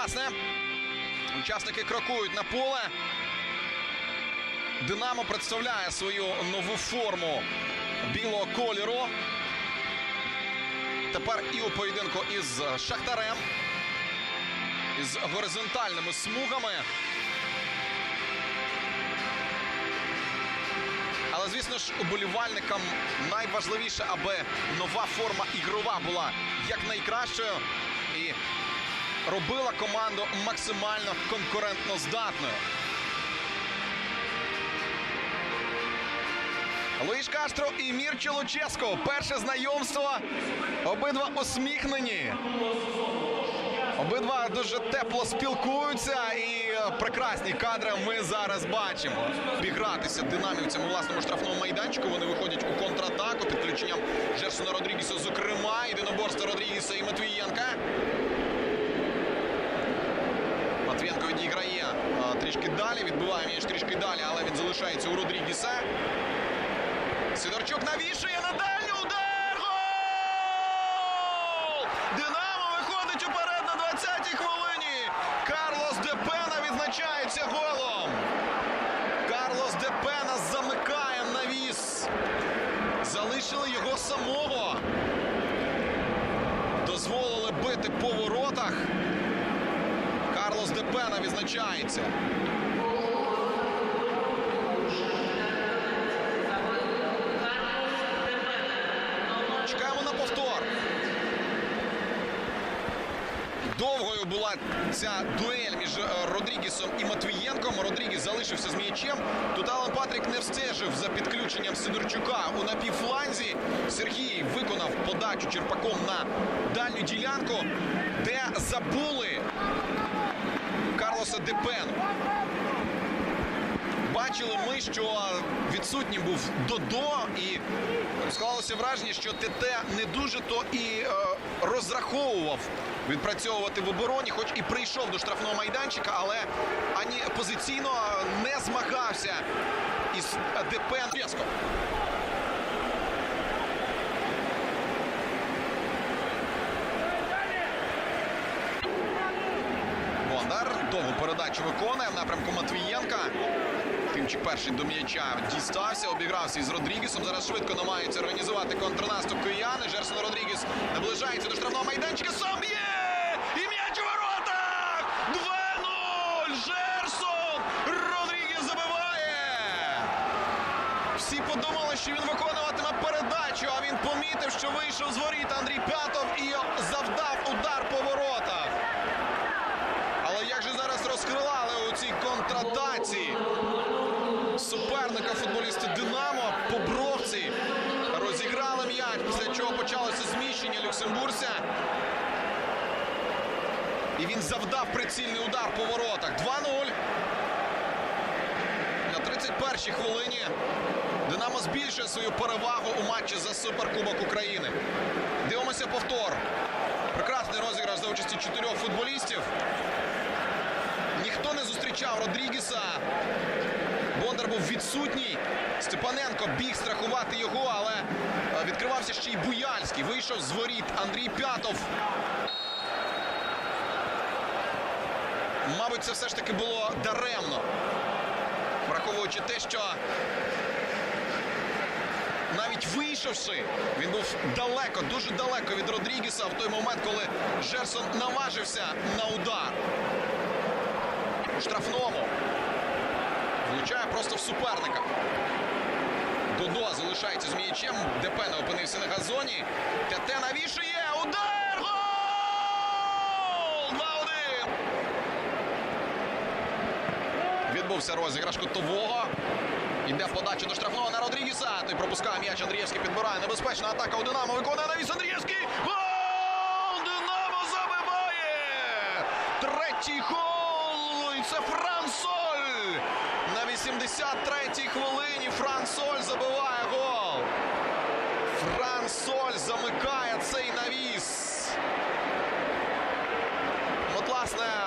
власне, учасники крокують на поле. Динамо представляє свою нову форму білого кольору. Тепер і у поєдинку із Шахтарем, із горизонтальними смугами. Але, звісно ж, уболівальникам найважливіше, аби нова форма ігрова була якнайкращою і робила команду максимально конкурентно здатною. Луїш Кастро і Мірчо Луческо. Перше знайомство. Обидва усміхнені. Обидва дуже тепло спілкуються і е, прекрасні кадри ми зараз бачимо. Бігратися динамівцям у власному штрафному майданчику. Вони виходять у контратаку підключенням Жерсона Родрігіса, зокрема, єдиноборство Родрігіса і Матвієнка. Трішки далі, відбиває м'яч трішки далі, але він залишається у Родрігіса. Сидорчук навішує на дальню удар! Гол! Динамо виходить уперед на 20-й хвилині. Карлос Депена відзначається голом. Карлос Депена замикає навіс. Залишили його самого. Дозволили бити по воротах. Карлос відзначається. Чекаємо на повтор. Довгою була ця дуель між е, Родрігісом і Матвієнком. Родрігіс залишився з м'ячем. Тут Алан Патрік не встежив за підключенням Сидорчука у напівфланзі. Сергій виконав подачу черпаком на дальню ділянку, де забули Карлоса Депену. Бачили ми, що відсутнім був Додо, і склалося враження, що ТТ не дуже то і е, розраховував відпрацьовувати в обороні, хоч і прийшов до штрафного майданчика, але ані позиційно не змагався із ДП Трєско. Бондар довгу передачу виконує в напрямку Матвієнка. Тимчик перший до м'яча дістався, обігрався із Родрігісом. Зараз швидко намагаються організувати контрнаступ кияни. Жерсон Родрігіс наближається до штрафного майданчика. Сам є! І м'яч у воротах! 2-0! Жерсон! Родрігіс забиває! Всі подумали, що він виконуватиме передачу, а він помітив, що вийшов з воріт Андрій П'ятов і завдав удар по воротах. Але як же зараз розкривали у цій контратаці суперника футболісти Динамо по бровці розіграли м'яч, після чого почалося зміщення люксембурця. І він завдав прицільний удар по воротах. 2-0. На 31-й хвилині Динамо збільшує свою перевагу у матчі за Суперкубок України. Дивимося повтор. Прекрасний розіграш за участі чотирьох футболістів. Ніхто не зустрічав Родрігіса. Бондар був відсутній. Степаненко біг страхувати його, але е, відкривався ще й Буяльський. Вийшов з воріт Андрій П'ятов. Мабуть, це все ж таки було даремно. Враховуючи те, що навіть вийшовши, він був далеко, дуже далеко від Родрігіса в той момент, коли Жерсон наважився на удар. У штрафному. Влучає просто в суперника. Додо залишається з м'ячем. Депена опинився на газоні. ТТ навішує. Удар! Гол! 2-1. Відбувся розіграш кутового. Іде подача до штрафного на Родрігіса. Той пропускає м'яч. Андрієвський підбирає. Небезпечна атака у Динамо. Виконує навіс Андрієвський. Гол! Динамо забиває! Третій гол! І це Франсоль! На 83-й хвилині Франсоль забиває гол. Франсоль замикає цей навіс. От, власне,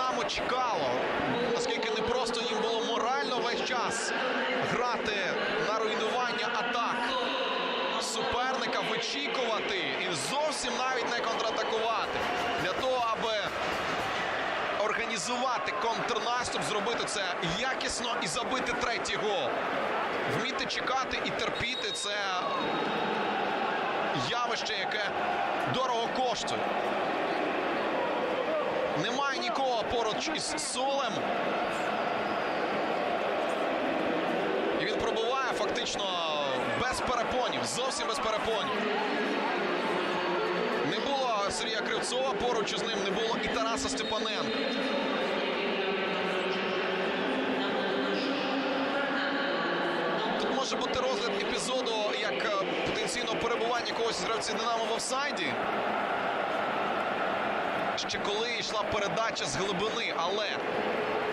Динамо чекало, наскільки не просто їм було морально весь час грати на руйнування атак суперника, вичікувати і зовсім навіть не контратакувати для того, аби організувати контрнаступ, зробити це якісно і забити третій гол. Вміти чекати і терпіти це явище, яке дорого коштує. Немає нікого поруч із Солем. І він пробуває фактично без перепонів, зовсім без перепонів. Не було Сергія Кривцова, поруч із ним не було і Тараса Степаненка. Тут може бути розгляд епізоду як е, потенційно перебування когось з гравців Динамо в офсайді. Ще коли йшла передача з глибини, але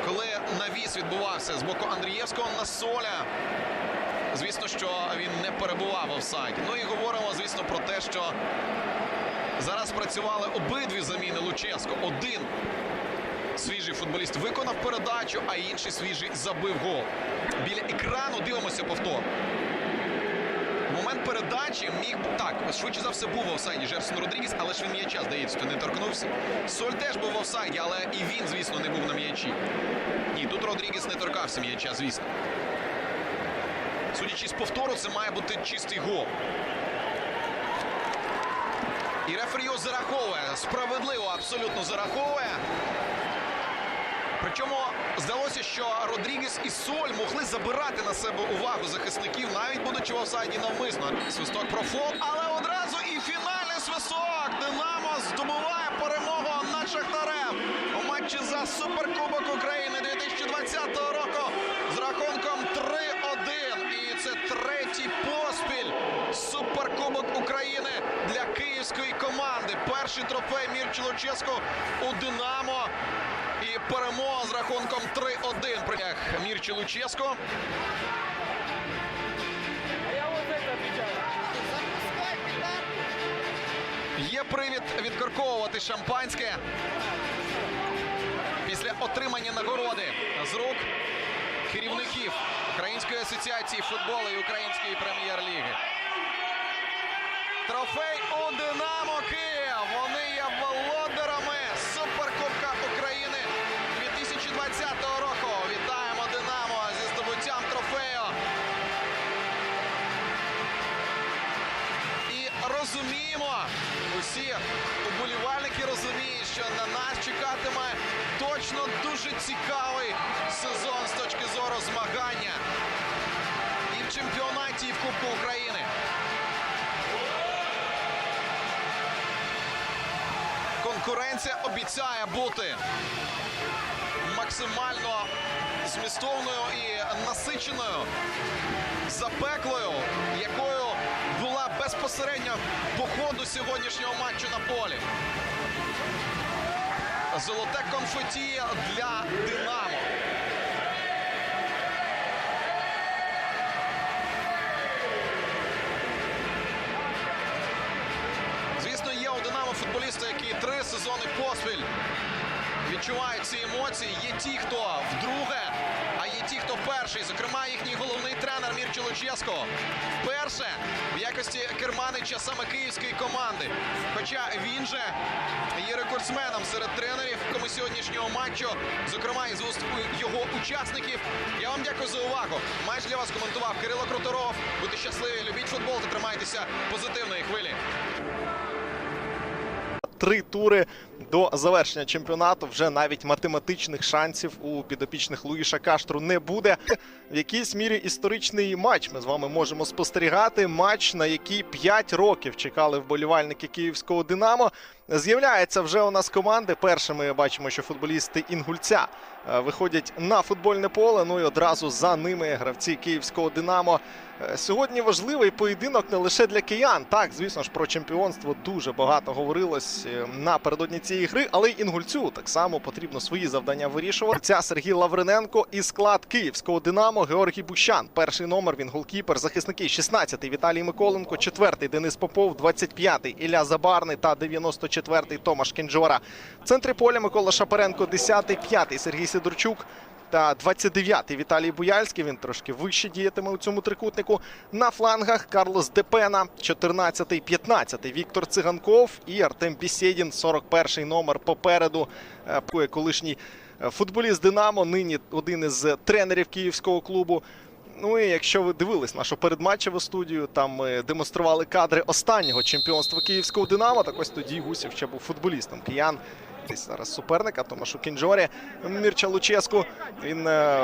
коли навіс відбувався з боку Андрієвського на Соля, звісно, що він не перебував в офсайді. Ну і говоримо, звісно, про те, що зараз працювали обидві заміни Луческо. Один свіжий футболіст виконав передачу, а інший свіжий забив гол. Біля екрану дивимося повтор. Момент передачі міг так, швидше за все був в офсайді Жерсон Родрігес, але ж він м'яча, здається, не торкнувся. Соль теж був в офсайді, але і він, звісно, не був на м'ячі. Ні, тут Родрігес не торкався м'яча, звісно. Судячи з повтору, це має бути чистий гол. І рефері його зараховує. Справедливо абсолютно зараховує. Причому здалося, що Родрігес і Соль могли забирати на себе увагу захисників, навіть будучи в офсайді навмисно. Свисток про фол, але одразу і фінальний свисток. Динамо здобуває перемогу над Шахтарем у матчі за Суперкубок України 2020 року з рахунком 3-1. І це третій поспіль Суперкубок України для київської команди. Перший трофей Мірчі Луческо у Динамо. Перемога з рахунком 3-1 притяг Мірчі Луческо. Є привід відкорковувати шампанське після отримання нагороди з рук керівників Української асоціації футболу і Української прем'єр-ліги. Трофей у Динамо Київ. Вони є володарами розуміємо, усі уболівальники розуміють, що на нас чекатиме точно дуже цікавий сезон з точки зору змагання і в чемпіонаті, і в Кубку України. Конкуренція обіцяє бути максимально змістовною і насиченою, запеклою, якою безпосередньо по ходу сьогоднішнього матчу на полі. Золоте конфеті для Динамо. Звісно, є у Динамо футболісти, які три сезони поспіль відчувають ці емоції. Є ті, хто вдруге, а є ті, хто перший. Зокрема, їхній головний тренер Мірчо Вперше в якості керманича саме київської команди. Хоча він же є рекордсменом серед тренерів кому сьогоднішнього матчу. Зокрема, із уст його учасників. Я вам дякую за увагу. Майже для вас коментував Кирило Круторов. Будьте щасливі, любіть футбол та тримайтеся позитивної хвилі. Три тури до завершення чемпіонату. Вже навіть математичних шансів у підопічних Луїша Каштру не буде. В якійсь мірі історичний матч ми з вами можемо спостерігати. Матч, на який 5 років чекали вболівальники київського Динамо. З'являється вже у нас команди. Першими бачимо, що футболісти Інгульця е, виходять на футбольне поле. Ну і одразу за ними гравці київського Динамо. Е, Сьогодні важливий поєдинок не лише для киян. Так, звісно ж, про чемпіонство дуже багато говорилось е, напередодні цієї гри, але й інгульцю так само потрібно свої завдання вирішувати. Ця Сергій Лавриненко і склад київського Динамо Георгій Бущан. Перший номер він голкіпер, захисники 16-й Віталій Миколенко, 4-й Денис Попов, 25-й Ілля Забарний та 94-й Томаш Кенджора. В центрі поля Микола Шапаренко, 10-й, 5-й Сергій Сидорчук та 29-й Віталій Буяльський. Він трошки вище діятиме у цьому трикутнику. На флангах Карлос Депена, 14-й, 15-й Віктор Циганков і Артем Бісєдін, 41-й номер попереду. Е, Колишній Е, Футболіст Динамо, нині один із тренерів київського клубу. Ну і якщо ви дивились нашу передматчеву студію, там ми демонстрували кадри останнього чемпіонства київського Динамо. Так ось тоді Гусів ще був футболістом. Киян десь зараз суперника Томашу Кінджорі. Мірча Луческу. Він е,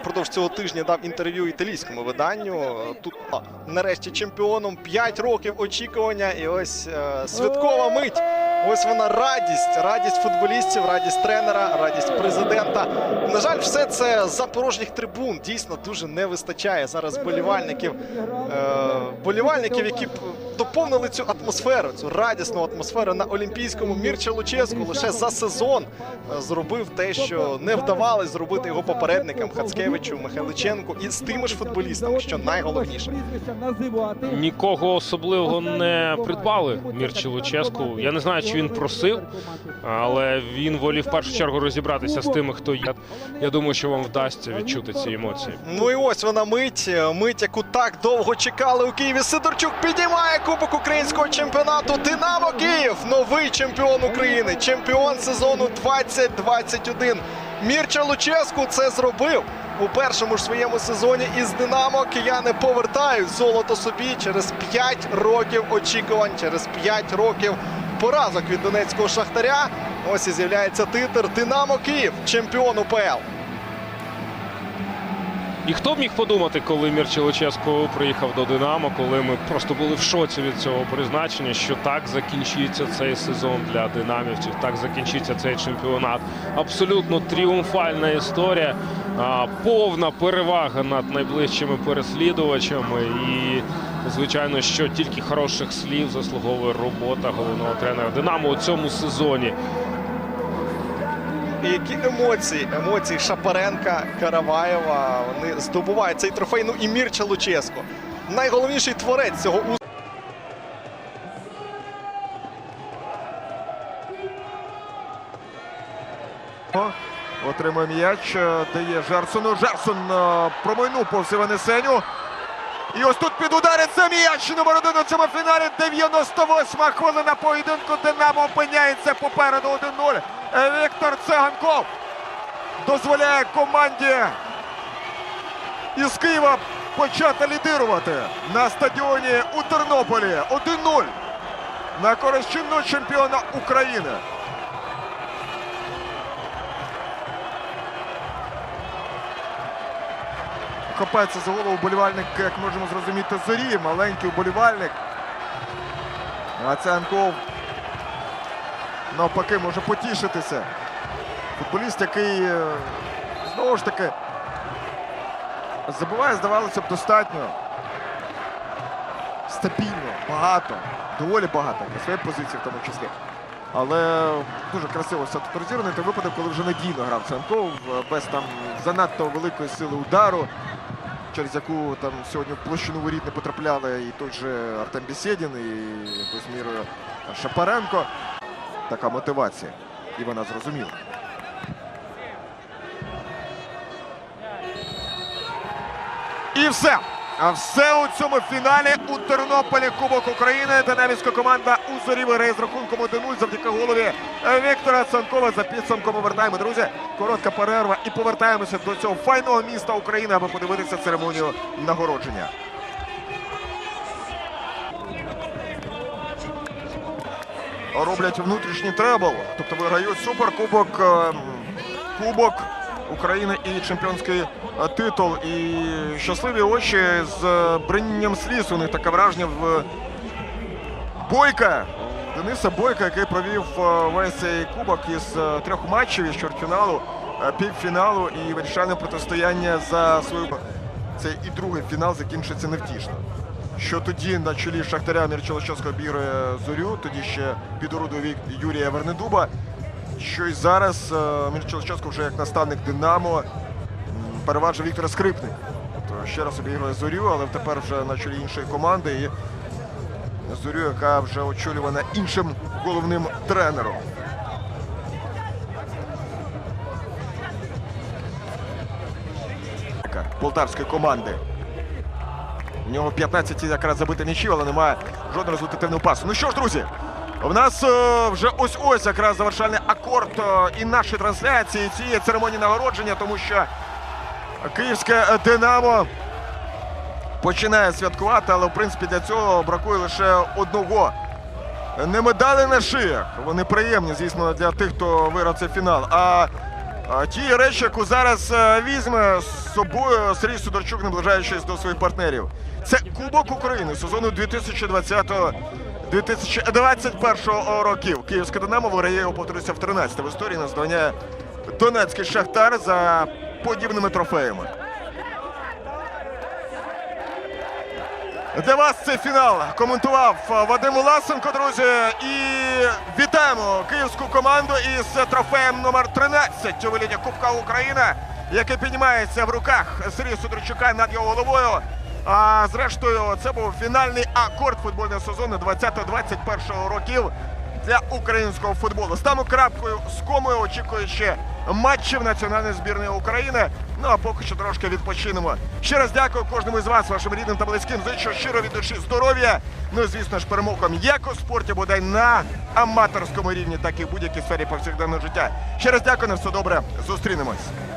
впродовж цього тижня дав інтерв'ю італійському виданню. Тут нарешті чемпіоном 5 років очікування. І ось е, святкова мить. Ось вона радість, радість футболістів, радість тренера, радість президента. На жаль, все це з запорожніх трибун дійсно дуже не вистачає зараз болівальників, е, болівальників, які б доповнили цю атмосферу, цю радісну атмосферу на Олімпійському. Мірча Луческу лише за сезон е, зробив те, що не вдавалось зробити його попередникам Хацкевичу, Михайличенку і з тими ж футболістами, що найголовніше. Нікого особливого не придбали Мірчі Луческу. Я не знаю, чи він просив, але він волів в першу чергу розібратися з тими, хто є. Я думаю, що вам вдасться відчути ці емоції. Ну і ось вона мить, мить, яку так довго чекали у Києві. Сидорчук підіймає Кубок українського чемпіонату. Динамо Київ, новий чемпіон України, чемпіон сезону 2021. Мірча Луческу це зробив. У першому ж своєму сезоні із Динамо кияни повертають золото собі через 5 років очікувань, через 5 років поразок від донецького шахтаря. Ось і з'являється титр Динамо Київ, чемпіон УПЛ. І хто б міг подумати, коли Мірчі Луческу приїхав до Динамо, коли ми просто були в шоці від цього призначення, що так закінчиться цей сезон для динамівців, так закінчиться цей чемпіонат. Абсолютно тріумфальна історія, повна перевага над найближчими переслідувачами. І, звичайно, що тільки хороших слів заслуговує робота головного тренера Динамо у цьому сезоні. І які емоції, емоції Шапаренка, Караваєва. Вони здобувають цей трофей. Ну і Мірча Луческо. Найголовніший творець цього успіху. Отримує м'яч, е, дає Жерсону. Жерсон е, промайнув повз Івана Сеню. І ось тут під удариться м'яч номер один у цьому фіналі. 98-ма хвилина поєдинку. Динамо опиняється попереду 1-0. Е, Віктор Циганков дозволяє команді із Києва почати лідирувати на стадіоні у Тернополі. 1-0 на користь чемпіона України. Хапається за голову вболівальник, як можемо зрозуміти, зорі. Маленький вболівальник. А Циганков навпаки може потішитися. Футболіст, який е, знову ж таки забуває, здавалося б, достатньо. Стабільно, багато, доволі багато на своїй позиції в тому числі. Але дуже красиво все тут розірвано. Той випадок, коли вже надійно грав Циганков, е, без там занадто великої сили удару, через яку там сьогодні в площину воріт не потрапляли і той же Артем Бєсєдін, і якоюсь мірою Шапаренко. Така мотивація. І вона зрозуміла. І все. А все у цьому фіналі у Тернополі Кубок України. Динамівська команда у виграє з рахунком 1-0 завдяки голові Віктора Цанкова. За підсумком повертаємо, друзі. Коротка перерва і повертаємося до цього файного міста України, аби подивитися церемонію нагородження. Роблять внутрішній требл, тобто виграють суперкубок, ем, кубок України і чемпіонський е, титул. І щасливі очі з е, бринням сліз. У них таке враження в Бойка. Дениса Бойка, який провів е, весь цей кубок із е, трьох матчів із чвертьфіналу, е, півфіналу і вирішальне протистояння за свою. Це і другий фінал закінчиться невтішно. Що тоді на чолі Шахтаря Мірчелощевського обігрує зорю, тоді ще під орудою Юрія Вернедуба. Що й зараз е, вже як наставник Динамо м, переваджує Віктора Скрипник. Тобто ще раз обігрує зорю, але тепер вже на чолі іншої команди. І зорю, яка вже очолювана іншим головним тренером. Полтавської команди. У нього 15 якраз забити нічів, але немає жодного результативного пасу. Ну що ж, друзі, В нас е, вже ось ось якраз завершальний акорд е, і нашої трансляції, і цієї церемонії нагородження, тому що київське Динамо починає святкувати, але в принципі для цього бракує лише одного. Не медалі на шиях. Вони приємні, звісно, для тих, хто виграв цей фінал. А ті речі, яку зараз е, візьме з собою Сергій Судорчук, наближаючись до своїх партнерів. Це Кубок України сезону 2020-2021 років. Київське Динамо виграє його, повторюся, в 13 в історії наздоганяє Донецький Шахтар за подібними трофеями. Для вас цей фінал коментував Вадим Уласенко, друзі. І вітаємо київську команду із трофеєм номер 13 у виліті Кубка України, який піднімається в руках Сергія Судорчука над його головою. А зрештою, це був фінальний акорд футбольного сезону 20-21 років для українського футболу. Стану крапкою з комою, очікуючи матчів національної збірної України. Ну а поки що трошки відпочинемо. Ще раз дякую кожному із вас, вашим рідним та близьким. Зичу щиро від душі здоров'я. Ну і звісно ж, перемогам як у спорті, бодай на аматорському рівні, так і в будь-якій сфері повсякденного життя. Ще раз дякую, на все добре. Зустрінемось.